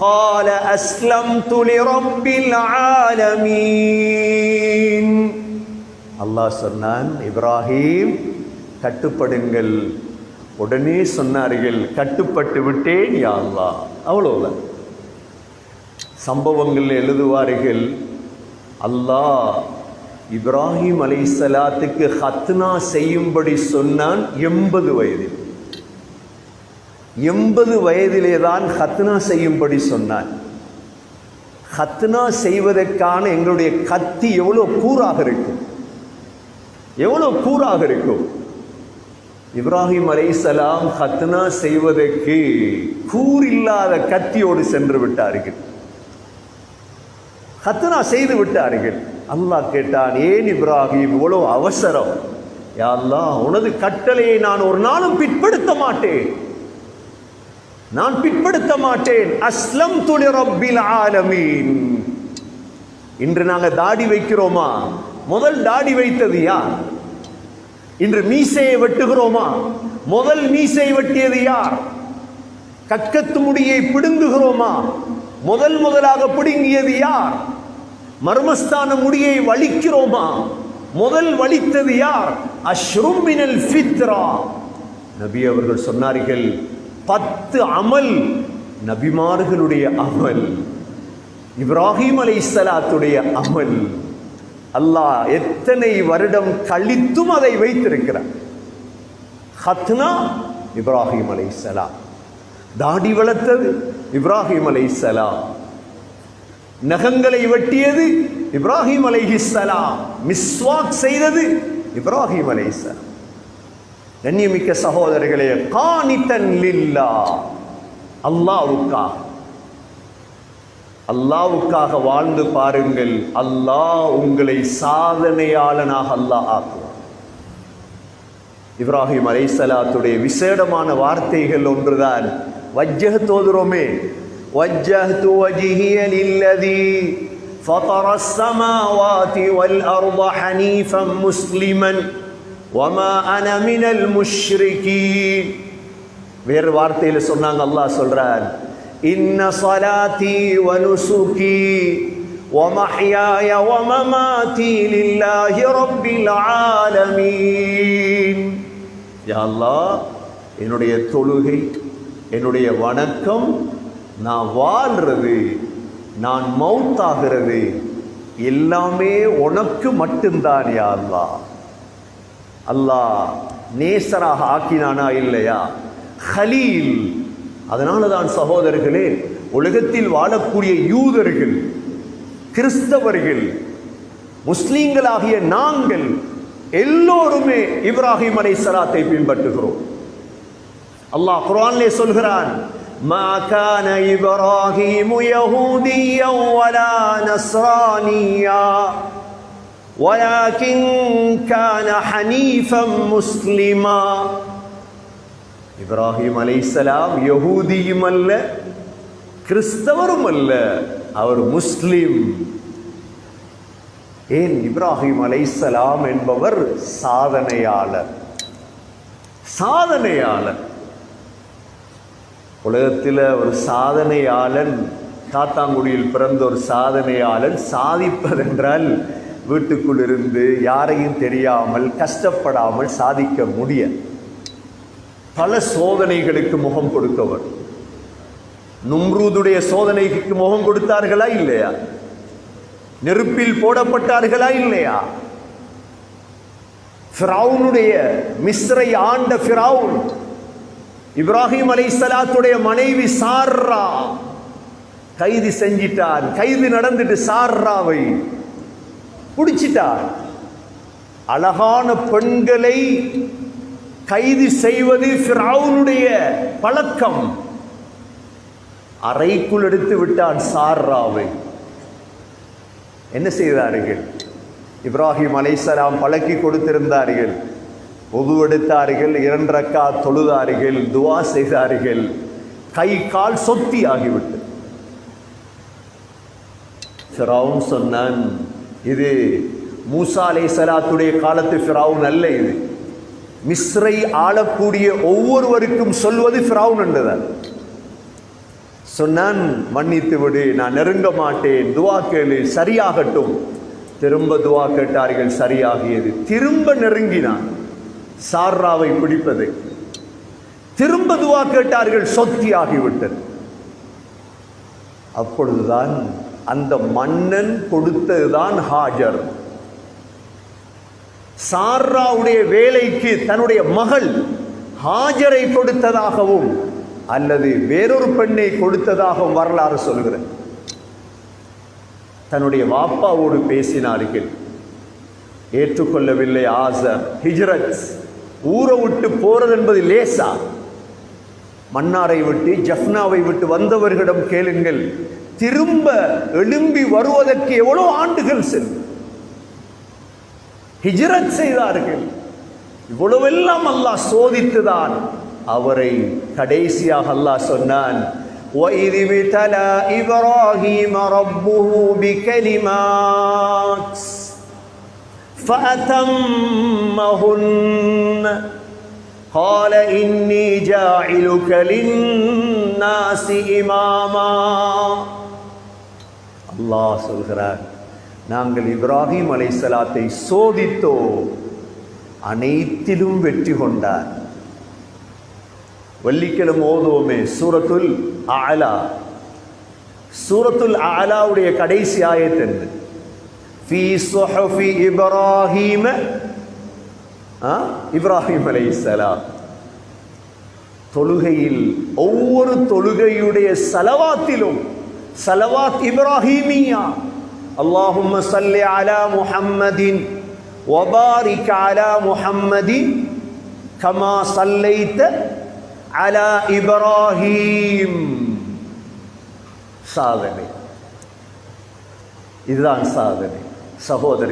قال أسلمت لرب العالمين அல்லாஹ் சொன்னான் இப்ராஹிம் கட்டுப்படுங்கள் உடனே சொன்னார்கள் கட்டுப்பட்டு விட்டேன் யா அல்லாஹ் அவ்வளவுதான் சம்பவங்கள் எழுதுவார்கள் அல்லாஹ் இப்ராஹிம் அலைஹிஸ்ஸலாத்துக்கு ஹத்னா செய்யும்படி சொன்னான் எண்பது வயதில் எண்பது வயதிலே தான் ஹத்னா செய்யும்படி சொன்னார். ஹத்னா செய்வதற்கான எங்களுடைய கத்தி எவ்வளோ கூறாக இருக்கும் எவ்வளோ கூறாக இருக்கும் இப்ராஹிம் அலைஹிஸ்ஸலாம் ஹத்னா செய்வதற்கு கூர் இல்லாத கத்தியோடு சென்று விட்டார்கள். ஹத்னா செய்து விட்டார்கள். அல்லாஹ் கேட்டான் ஏன் இப்ராஹிம் இவ்வளோ அவசரம்? யாருலாம் உனது கட்டளையை நான் ஒரு நாளும் பிற்படுத்த மாட்டேன். நான் பிற்படுத்த மாட்டேன். அஸ்லம் துளி ரப்பில் ஆலமீன். இன்று நாங்க தாடி வைக்கிறோமா? முதல் தாடி வைத்தது யார்? இன்று மீசையை வெட்டுகிறோமா? முதல் மீசை வெட்டியது யார்? கக்கத்து முடியை பிடுங்குகிறோமா? முதல் முதலாக பிடுங்கியது யார்? மர்மஸ்தான முடியை வலிக்கிறோமா? முதல் வலித்தது யார்? அஷ்ருமினல் ஃபித்ரா. நபி அவர்கள் சொன்னார்கள் பத்து அமல் நபிமார்களுடைய அமல் இப்ராஹிம் அலை சலாத்துடைய அமல். அல்லாஹ் எத்தனை வருடம் கழித்தும் அதை வைத்திருக்கிறார். ஹத்னா இப்ராஹிம் அலை இஸ்லாம் தாடி வளர்த்தது இப்ராஹிம் அலை இஸ்லாம் நகங்களை வெட்டியது இப்ராஹிம் அலை இஸ்லாம் மிஸ்வாக் செய்தது இப்ராஹிம் அலை இஸ்லாம் கண்ணியமிக்க சகோதரர்களே காணித்தன் லில்லா அல்லாவுக்காக அல்லாவுக்காக வாழ்ந்து பாருங்கள் அல்லாஹ் உங்களை சாதனையாளனாக அல்லாஹ் ஆக்குவார் இப்ராஹிம் அலைசலாத்துடைய விசேடமான வார்த்தைகள் ஒன்றுதான் வஜ்ஜக தோதுறோமே وجهت وجهي للذي فطر السماوات والأرض حنيفا مسلما وما أنا من المشركين வேறு வார்த்தையில் சொன்னாங்க அல்லாஹ் சொல்றார் இன்ன صلاتي ونسكي ومحياي ومماتي لله رب العالمين யா அல்லாஹ் என்னுடைய தொழுகை என்னுடைய வணக்கம் நான் வாழ்றது நான் மவுத்தாகிறது எல்லாமே உனக்கு மட்டும்தான் யா அல்லாஹ் அல்லாஹ் நேசராக ஆக்கினானா இல்லையா ஹலீல் அதனால தான் சகோதரர்களே உலகத்தில் வாழக்கூடிய யூதர்கள் கிறிஸ்தவர்கள் முஸ்லீம்களாகிய நாங்கள் எல்லோருமே இப்ராஹிம் அலை சலாத்தை பின்பற்றுகிறோம் அல்லாஹ் குர்ஆனிலே சொல்கிறான் ما كان إبراهيم يهوديا ولا نصرانيا ولكن كان حنيفا مسلما இப்ராஹிம் அலைசலாம் யகூதியும் அல்ல கிறிஸ்தவரும் அல்ல அவர் முஸ்லிம் ஏன் இப்ராஹிம் அலைசலாம் என்பவர் சாதனையாளர் சாதனையாளர் உலகத்தில் ஒரு சாதனையாளன் காத்தாங்குடியில் பிறந்த ஒரு சாதனையாளன் சாதிப்பதென்றால் வீட்டுக்குள் இருந்து யாரையும் தெரியாமல் கஷ்டப்படாமல் சாதிக்க முடிய பல சோதனைகளுக்கு முகம் கொடுத்தவர். நும்ரூதுடைய சோதனைக்கு முகம் கொடுத்தார்களா இல்லையா? நெருப்பில் போடப்பட்டார்களா இல்லையா? ஃபிரவுனுடைய மிஸ்ரை ஆண்ட ஃபிரவுன் இப்ராஹிம் அலைஹிஸ்ஸலாத்துடைய மனைவி சார்ரா கைது செஞ்சிட்டான். கைது நடந்துட்டு சார்ராவை பிடிச்சிட்டார். அழகான பெண்களை கைது செய்வது ஃபிராவுனுடைய பழக்கம். அறைக்குள் எடுத்து விட்டான் சார்ராவை என்ன செய்தார்கள்? இப்ராஹிம் அலைசலாம் பழக்கி கொடுத்திருந்தார்கள். பொது எடுத்தார்கள் இரண்டக்கா தொழுதார்கள் துவா செய்தார்கள். கை கால் சொத்தி ஆகிவிட்டு சொன்னான் இது மூசா அலை சலாத்துடைய காலத்து ஃபிராவுன் அல்ல இது. மிஸ்ரை ஆளக்கூடிய ஒவ்வொருவருக்கும் சொல்வது ஃபிராவுன் என்றுதான். சொன்னான் மன்னித்து விடு நான் நெருங்க மாட்டேன் துவா கேளு சரியாகட்டும். திரும்ப துவா கேட்டார்கள் சரியாகியது. திரும்ப நெருங்கினான். சார்ராவை பிடிப்பது. திரும்ப துவா கேட்டார்கள் சொத்தியாகிவிட்டது. அப்பொழுதுதான் அந்த மன்னன் கொடுத்ததுதான் ஹாஜர். சாராவுடைய வேலைக்கு தன்னுடைய மகள் ஹாஜரை கொடுத்ததாகவும் அல்லது வேறொரு பெண்ணை கொடுத்ததாகவும் வரலாறு சொல்கிறேன் தன்னுடைய வாப்பாவோடு பேசினார்கள். ஏற்றுக்கொள்ளவில்லை ஆசர் ஹிஜ்ரத் ஊரை விட்டு போறது என்பது லேசா. மன்னாரை விட்டு ஜஃப்னாவை விட்டு வந்தவர்களிடம் கேளுங்கள். திரும்ப எழும்பி வருவதற்கு எவ்வளவு ஆண்டுகள் செல்லும் ஹிஜ்ரத் செய்தார்கள் இவ்வளவெல்லாம் அல்லாஹ் சோதித்துதான் அவரை கடைசியாக அல்லாஹ் சொன்னான் وَإِذِ ابْتَلَى إِبْرَاهِيمَ رَبُّهُ بِكَلِمَاتٍ فأتمهن قال إني جاعلك للناس إماما அல்லாஹ் சொல்கிறார் நாங்கள் இப்ராஹிம் அலைசலாத்தை சோதித்தோ அனைத்திலும் வெற்றி கொண்டார். வெள்ளிக்கிழமை ஓதுவோமே சூரத்துல் ஆலா சூரத்துல் ஆலாவுடைய கடைசி ஆயத்து என்ன? ஃபி சுஹஃபி இப்ராஹீம ஆ? இப்ராஹிம் அலைஹிஸ்ஸலாம். தொழுகையில் ஒவ்வொரு தொழுகையுடைய சலவாத்திலும் சலவாத் இப்ராஹீமியா اللهم صل على محمد وبارك على محمد كما صليت على إبراهيم சாதனை இதுதான் சாதனை சகோதரி